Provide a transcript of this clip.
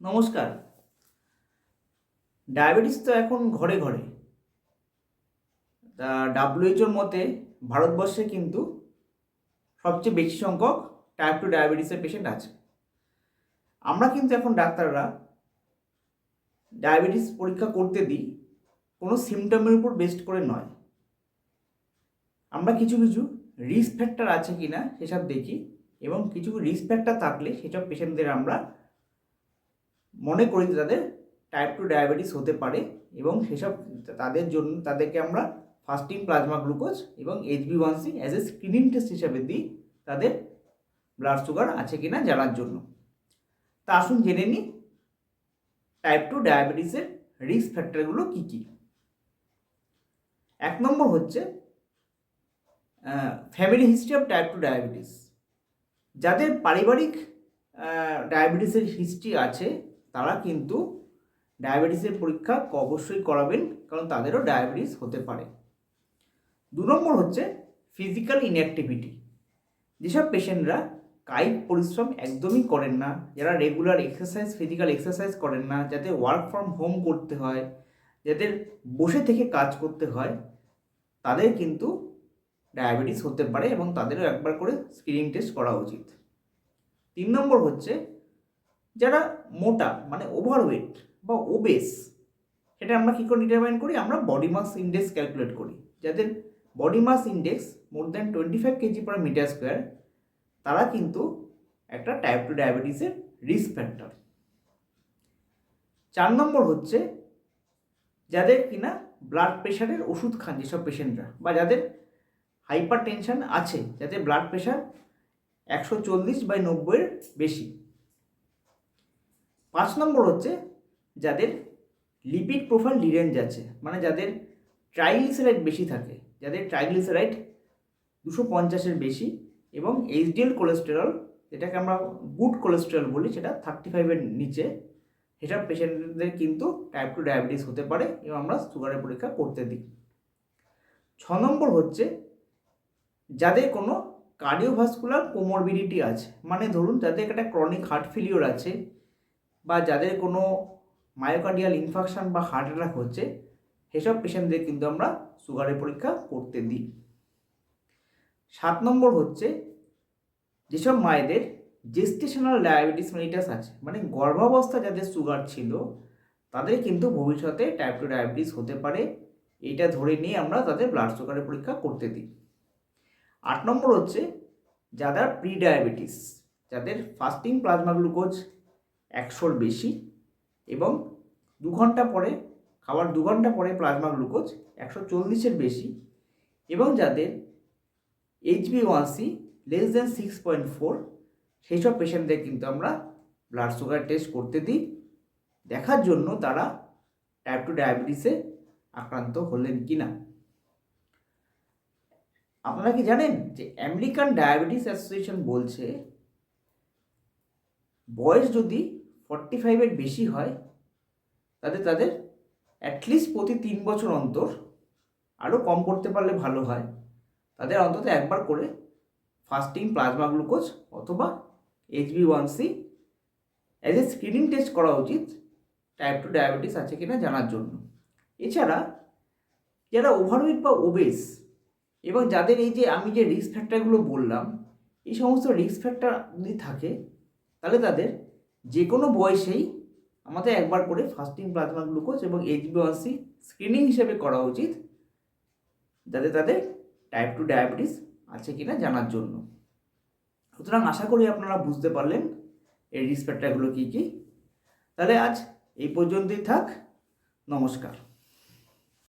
নমস্কার। ডায়াবেটিস তো এখন ঘরে ঘরে। ডাব্লিউএইচওর মতে ভারতবর্ষে কিন্তু সবচেয়ে বেশি সংখ্যক টাইপ টু ডায়াবেটিসের পেশেন্ট আছে। আমরা কিন্তু এখন ডাক্তাররা ডায়াবেটিস পরীক্ষা করতে দিই, কোনো সিমটমের উপর বেস্ট করে নয়। আমরা কিছু কিছু রিস্ক ফ্যাক্টর আছে কি না সেসব দেখি এবং কিছু রিস্ক ফ্যাক্টর থাকলে সেসব পেশেন্টদের আমরা মনে করি যে তাদের টাইপ টু ডায়াবেটিস হতে পারে এবং সেসব তাদের জন্য, তাদেরকে আমরা ফাস্টিং প্লাজমা গ্লুকোজ এবং HB one C as a screening test হিসাবে দিই, তাদের ব্লাড সুগার আছে কিনা জানার জন্য। তা আসুন জেনে নিই টাইপ টু ডায়াবেটিসের রিস্ক ফ্যাক্টরগুলো কী কী? এক নম্বর হচ্ছে family history of type two diabetes যাদের পারিবারিক ডায়াবেটিসের হিস্ট্রি আছে তারা কিন্তু ডায়াবেটিসের পরীক্ষা অবশ্যই করাবেন, কারণ তাদেরও ডায়াবেটিস হতে পারে। দু নম্বর হচ্ছে ফিজিক্যাল ইনঅ্যাক্টিভিটি যেসব পেশেন্টরা কায়িক পরিশ্রম একদমই করেন না, যারা রেগুলার এক্সারসাইজ ফিজিক্যাল এক্সারসাইজ করেন না, যাদের ওয়ার্ক ফ্রম হোম করতে হয়, যাদের বসে থেকে কাজ করতে হয়, তাদের কিন্তু ডায়াবেটিস হতে পারে এবং তাদেরও একবার করে স্ক্রিনিং টেস্ট করা উচিত। তিন নম্বর হচ্ছে যারা মোটা মানে ওভারওয়েট বা ওবেস সেটা আমরা কী করে ডিটারমাইন করি? আমরা বডি মাস ইন্ডেক্স ক্যালকুলেট করি। যাদের body mass index more than twenty five KG per metre square তারা কিন্তু একটা টাইপ টু ডায়াবেটিসের রিস্ক ফ্যাক্টর চার নম্বর হচ্ছে যাদের কিনা ব্লাড প্রেশারের ওষুধ খান যেসব পেশেন্টরা বা যাদের হাইপার টেনশন আছে, যাদের ব্লাড প্রেশার একশো চল্লিশ বাই নব্বইয়ের বেশি। পাঁচ নম্বর হচ্ছে যাদের লিপিড প্রোফাইল ডিরেঞ্জ আছে মানে যাদের ট্রাইগ্লিসারাইড বেশি থাকে, যাদের ট্রাইগ্লিসারাইড দুশো পঞ্চাশের বেশি এবং এইচডিএল কোলেস্টেরল যেটাকে আমরা গুড কোলেস্টেরল বলি, সেটা থার্টি ফাইভের নিচে সেসব পেশেন্টদের কিন্তু টাইপ টু ডায়াবেটিস হতে পারে এবং আমরা সুগারের পরীক্ষা করতে দিই। ছ নম্বর হচ্ছে যাদের কোনো কার্ডিওভাস্কুলার কোমরবিডিটি আছে মানে ধরুন যাদের একটা ক্রনিক হার্ট ফেলিওর আছে বা যাদের কোনো মায়োকার্ডিয়াল ইনফেকশন বা হার্ট অ্যাটাক হচ্ছে, সেসব পেশেন্টদের কিন্তু আমরা সুগারের পরীক্ষা করতে দিই। সাত নম্বর হচ্ছে, যেসব মায়েদের জেস্টেশনাল ডায়াবেটিস মেলিটাস আছে মানে গর্ভাবস্থা যাদের সুগার ছিল, তাদের কিন্তু ভবিষ্যতে টাইপ টু ডায়াবেটিস হতে পারে। এটা ধরে নিয়ে আমরা তাদের ব্লাড সুগারের পরীক্ষা করতে দিই। আট নম্বর হচ্ছে যাদের প্রি ডায়াবেটিস যাদের ফাস্টিং প্লাজমা গ্লুকোজ একশোর বেশি এবং দু ঘণ্টা পরে, খাবার দু ঘণ্টা পরে প্লাজমা গ্লুকোজ একশো চল্লিশের বেশি এবং যাদের HB one C less than six point four সেই সব পেশেন্টদের কিন্তু আমরা ব্লাড সুগার টেস্ট করতে দিই। দেখার জন্য তারা টাইপ টু ডায়াবেটিসে আক্রান্ত হলেন কি না আপনারা কি জানেন যে আমেরিকান ডায়াবেটিস অ্যাসোসিয়েশন বলছে, বয়স যদি ফর্টি ফাইভের বেশি হয় তাদের তাদের অ্যাটলিস্ট প্রতি তিন বছর অন্তর আরও কম করতে পারলে ভালো হয়। তাদের অন্তত একবার করে ফাস্টিং প্লাজমা গ্লুকোজ অথবা HB one C as a screening test করা উচিত টাইপ টু ডায়াবেটিস আছে কিনা জানার জন্য। এছাড়া যারা ওভারওয়েট বা ওবেস এবং যাদের এই যে আমি যে রিস্ক ফ্যাক্টরগুলো বললাম, এই সমস্ত রিস্ক ফ্যাক্টর যদি থাকে, তাহলে তাদের যে কোনো বয়সেই আমাদের একবার করে ফাস্টিং প্লাজমা গ্লুকোজ এবং এইচবিওয়াসি স্ক্রিনিং হিসেবে করা উচিত যাতে তাদের টাইপ টু ডায়াবেটিস আছে কি না জানার জন্য। সুতরাং আশা করি আপনারা বুঝতে পারলেন এই রিস্ক ফ্যাক্টরগুলো কী কী। তাহলে আজ এই পর্যন্তই থাক। নমস্কার।